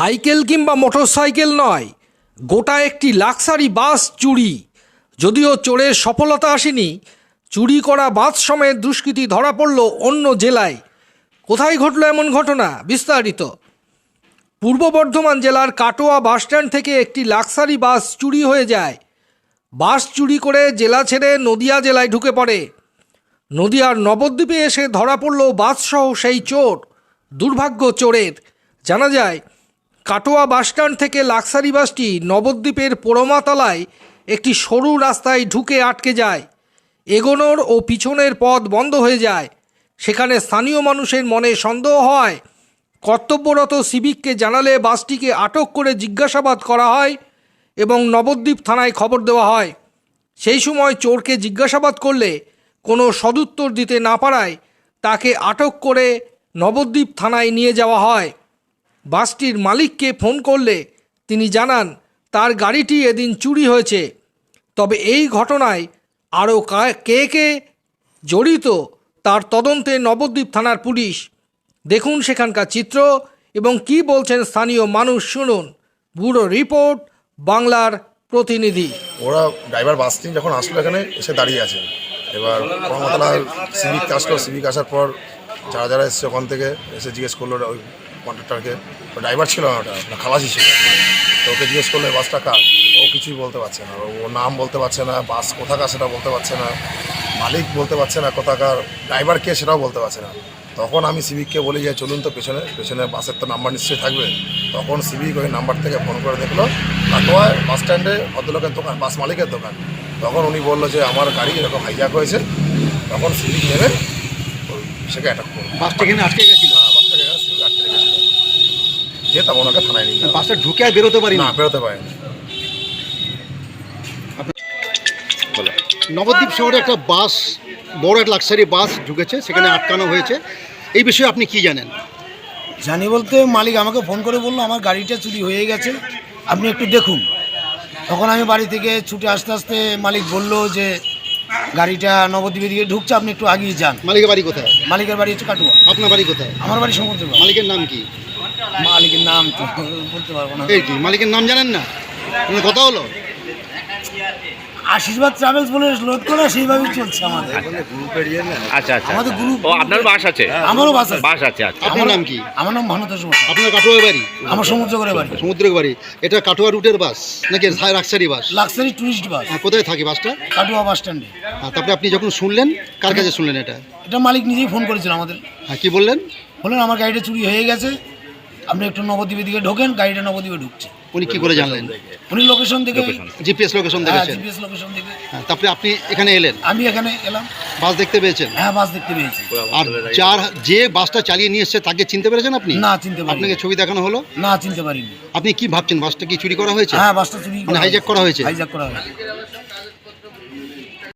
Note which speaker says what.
Speaker 1: Cycle কিংবা motorcycle নয়, গোটা একটি লাক্সারি বাস চুরি। যদিও চোরের সফলতা আসেনি, চুরি করা বাস সমেত দুষ্কৃতী ধরা পড়ল অন্য জেলায়। কোথায় ঘটল এমন ঘটনা? বিস্তারিত। পূর্ব বর্ধমান জেলার কাটোয়া বাসস্ট্যান্ড থেকে একটি লাক্সারি বাস চুরি হয়ে যায়। বাস চুরি করে জেলা ছেড়ে নদিয়া জেলায় ঢুকে পড়ে। নদিয়ার নবদ্বীপে এসে ধরা পড়ল বাসসহ সেই চোর। দুর্ভাগ্য চোরের। জানা যায় কাটোয়া বাসস্ট্যান্ড থেকে লাক্সারি বাসটি নবদ্বীপের পোড়োমাতলায় একটি সরু রাস্তায় ঢুকে আটকে যায়। এগোনোর ও পিছনের পথ বন্ধ হয়ে যায়। সেখানে স্থানীয় মানুষের মনে সন্দেহ হয়, কর্তব্যরত সিভিককে জানালে বাসটিকে আটক করে জিজ্ঞাসাবাদ করা হয় এবং নবদ্বীপ থানায় খবর দেওয়া হয়। সেই সময় চোরকে জিজ্ঞাসাবাদ করলে কোনো সদুত্তর দিতে না পারায় তাকে আটক করে নবদ্বীপ থানায় নিয়ে যাওয়া হয়। বাসটির মালিককে ফোন করলে তিনি জানান, তার গাড়িটি এদিন চুরি হয়েছে। তবে এই ঘটনায় আরও কে কে জড়িত তার তদন্তে নবদ্বীপ থানার পুলিশ। দেখুন সেখানকার চিত্র এবং কি বলছেন স্থানীয় মানুষ শুনুন। ব্যুরো রিপোর্ট, বাংলার প্রতিনিধি।
Speaker 2: ওরা ড্রাইভার বাস যখন আসলো এখানে, এসে দাঁড়িয়ে আছে। এবার কর্মতলা সিভিক আসলো, সিভিক আসার পর যারা যারা এসছে ওখান থেকে এসে জিজ্ঞেস করল ওই কন্ট্রাক্টরকে। ড্রাইভার ছিল না ওটা, না খালাসি ছিল। তো ওকে জিজ্ঞেস করল বাসটা কার? ও কিছুই বলতে পারছে না। ও নাম বলতে পারছে না, বাস কোথাকার সেটা বলতে পারছে না, মালিক বলতে পারছে না কোথাকার ড্রাইভার কে সেটাও বলতে পারছে না। তখন আমি সিভিককে বলি যে, চলুন তো পেছনে পেছনে বাসের তো নাম্বার নিশ্চয়ই থাকবে। তখন সিভিক ওই নাম্বার থেকে ফোন করে দেখল কাটোয়ায় বাস স্ট্যান্ডে ভদ্রলোকের দোকান বাস মালিকের দোকান। তখন উনি বলল যে, আমার গাড়ি এরকম হাইজ্যাক হয়েছে। তখন সিভিক নেমে সেকে অ্যাটাক করল
Speaker 3: বাসটা এখানে আটকে গেছিল?
Speaker 2: হ্যাঁ, বাসটাকে এখানে সিভিক আটকে রেখেছিল যে তখন ওনাকে থানায় নিয়ে
Speaker 3: বাসটা ঢুকে আর বেরোতে পারি
Speaker 2: না
Speaker 3: না
Speaker 2: বেরোতে পারেনি।
Speaker 3: নবদ্বীপ শহরে একটা বাস বড় একটা লাক্সারি বাস ঢুকেছে সেখানে আটকানো হয়েছে। এই বিষয়ে আপনি কি জানেন?
Speaker 4: জানি বলতে মালিক আমাকে ফোন করে বলল আমার গাড়িটা চুরি হয়ে গেছে। আপনি একটু দেখুন। তখন আমি বাড়ি থেকে ছুটে আসতে আসতে মালিক বলল যে গাড়িটা নবদ্বীপের দিকে ঢুকছে আপনি একটু আগিয়ে যান।
Speaker 3: মালিকের বাড়ি কোথায়?
Speaker 4: মালিকের বাড়ি হচ্ছে কাটুয়া।
Speaker 3: আপনার বাড়ি কোথায়?
Speaker 4: আমার বাড়ি সমুদ্র
Speaker 3: মালিকের নাম কি?
Speaker 4: মালিকের নাম তো বলতে পারব না।
Speaker 3: এই কি মালিকের নাম জানেন না? কথা হলো?
Speaker 4: আশীর্বাদ ট্রাভেলস বলে লোড করা সেইভাবেই চলছে আমাদের।
Speaker 5: আচ্ছা আচ্ছা
Speaker 4: আমাদের
Speaker 5: আচ্ছা।
Speaker 4: গ্রুপ
Speaker 5: ও আপনার বাস আছে?
Speaker 4: আমারও বাস আছে।
Speaker 5: বাস আছে আচ্ছা।
Speaker 3: আপনার নাম কি?
Speaker 4: আমার নাম বসা।
Speaker 3: আপনার কাটোয়া বাড়ি?
Speaker 4: আমার সমুদ্র করে বাড়ি।
Speaker 3: সমুদ্রের বাড়ি। এটা কাটোয়া রুটের বাস? নাকি luxury bus?
Speaker 4: Luxury tourist bus.
Speaker 3: হ্যাঁ, কোথায় থাকে বাসটা?
Speaker 4: কাটুয়া বাস স্ট্যান্ডে
Speaker 3: হ্যাঁ, তারপরে আপনি যখন শুনলেন কার কাছে শুনলেন এটা?
Speaker 4: এটা মালিক নিজেই ফোন করেছিল আমাদের।
Speaker 3: হ্যাঁ কি বললেন?
Speaker 4: বললেন আমার গাড়িটা চুরি হয়ে গেছে। আপনি একটু নবদ্বীপের দিকে ঢোকেন গাড়িটা নবদ্বীপে ঢুকছে।
Speaker 3: উনি কি করে জানলেন?
Speaker 4: উনি লোকেশন থেকে
Speaker 3: জিপিএস লোকেশন
Speaker 4: হ্যাঁ
Speaker 3: দেখেছেন।
Speaker 4: জিপিএস লোকেশন থেকে
Speaker 3: হ্যাঁ, তারপরে আপনি এখানে এলেন?
Speaker 4: আমি এখানে এলাম।
Speaker 3: বাস দেখতে পেয়েছেন?
Speaker 4: হ্যাঁ বাস দেখতে পেয়েছি।
Speaker 3: আর যার যে বাসটা চালিয়ে নিয়ে এসছে তাকে চিনতে পেরেছেন আপনি?
Speaker 4: না চিনতে পারি
Speaker 3: আপনাকে ছবি দেখানো হলো?
Speaker 4: না চিনতে পারিনি।
Speaker 3: আপনি কি ভাবছেন বাসটা কি চুরি করা হয়েছে?
Speaker 4: হ্যাঁ বাসটা চুরি
Speaker 3: মানে হাইজ্যাক করা হয়েছে?
Speaker 4: হাইজ্যাক করা হয়েছে।